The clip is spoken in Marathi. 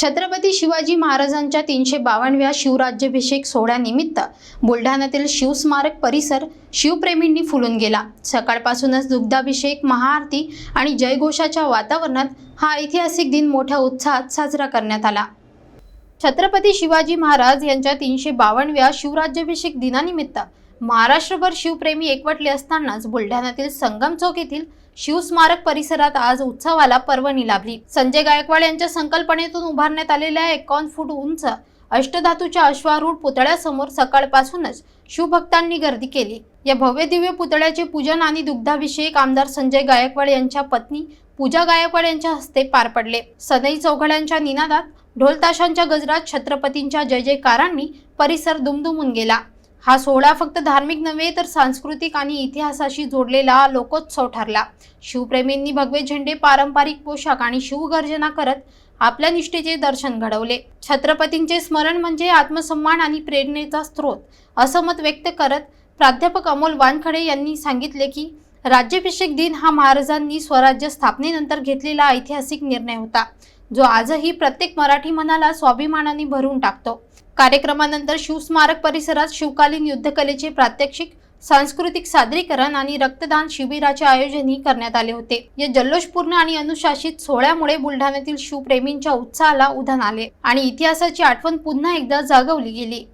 छत्रपती शिवाजी महाराजांच्या तीनशे बावनव्या शिवराज्याभिषेक सोहळ्यानिमित्त बुलढाण्यातील शिवस्मारक परिसर शिवप्रेमींनी फुलून गेला. सकाळपासूनच दुग्धाभिषेक महाआरती आणि जयघोषाच्या वातावरणात हा ऐतिहासिक दिन मोठ्या उत्साहात साजरा करण्यात आला. छत्रपती शिवाजी महाराज यांच्या तीनशे बावनव्या शिवराज्याभिषेक दिनानिमित्त महाराष्ट्रभर शिवप्रेमी एकवटले असतानाच बुलढाण्यातील संगम चौक येथील शिवस्मारक परिसरात आज उत्सवाला पर्वणी लाभली. संजय गायकवाड यांच्या संकल्पनेतून उभारण्यात आलेल्या एकावन्न फूट उंच अष्टधातूच्या अश्वारूढ पुतळ्यासमोर सकाळपासूनच शिवभक्तांनी गर्दी केली. या भव्य दिव्य पुतळ्याचे पूजन आणि दुग्धाभिषेक आमदार संजय गायकवाड यांच्या पत्नी पूजा गायकवाड यांच्या हस्ते पार पडले. सनई चौघड्यांच्या निनादात ढोलताशांच्या गजरात छत्रपतींच्या जय जयकारांनी परिसर दुमदुमून गेला. हा सोहळा फक्त धार्मिक नव्हे तर सांस्कृतिक आणि इतिहासाशी जोडलेला लोकोत्सव ठरला. शिवप्रेमींनी भगवे झेंडे पारंपरिक पोशाख आणि शिवगर्जना करत आपल्या निष्ठेचे दर्शन घडवले. छत्रपतींचे स्मरण म्हणजे आत्मसन्मान आणि प्रेरणेचा स्रोत असं मत व्यक्त करत प्राध्यापक अमोल वानखडे यांनी सांगितले की राज्याभिषेक दिन हा महाराजांनी स्वराज्य स्थापनेनंतर घेतलेला ऐतिहासिक निर्णय होता. जो आजही प्रत्येक मराठी मनाला स्वाभिमानाने भरून टाकतो. कार्यक्रमानंतर शिवस्मारक परिसरात शिवकालीन युद्धकलेचे प्रात्यक्षिक सांस्कृतिक सादरीकरण आणि रक्तदान शिबिराचे आयोजनही करण्यात आले होते. या जल्लोषपूर्ण आणि अनुशासित सोहळ्यामुळे बुलढाण्यातील शिवप्रेमींच्या उत्साहाला उधाण आले आणि इतिहासाची आठवण पुन्हा एकदा जागवली गेली.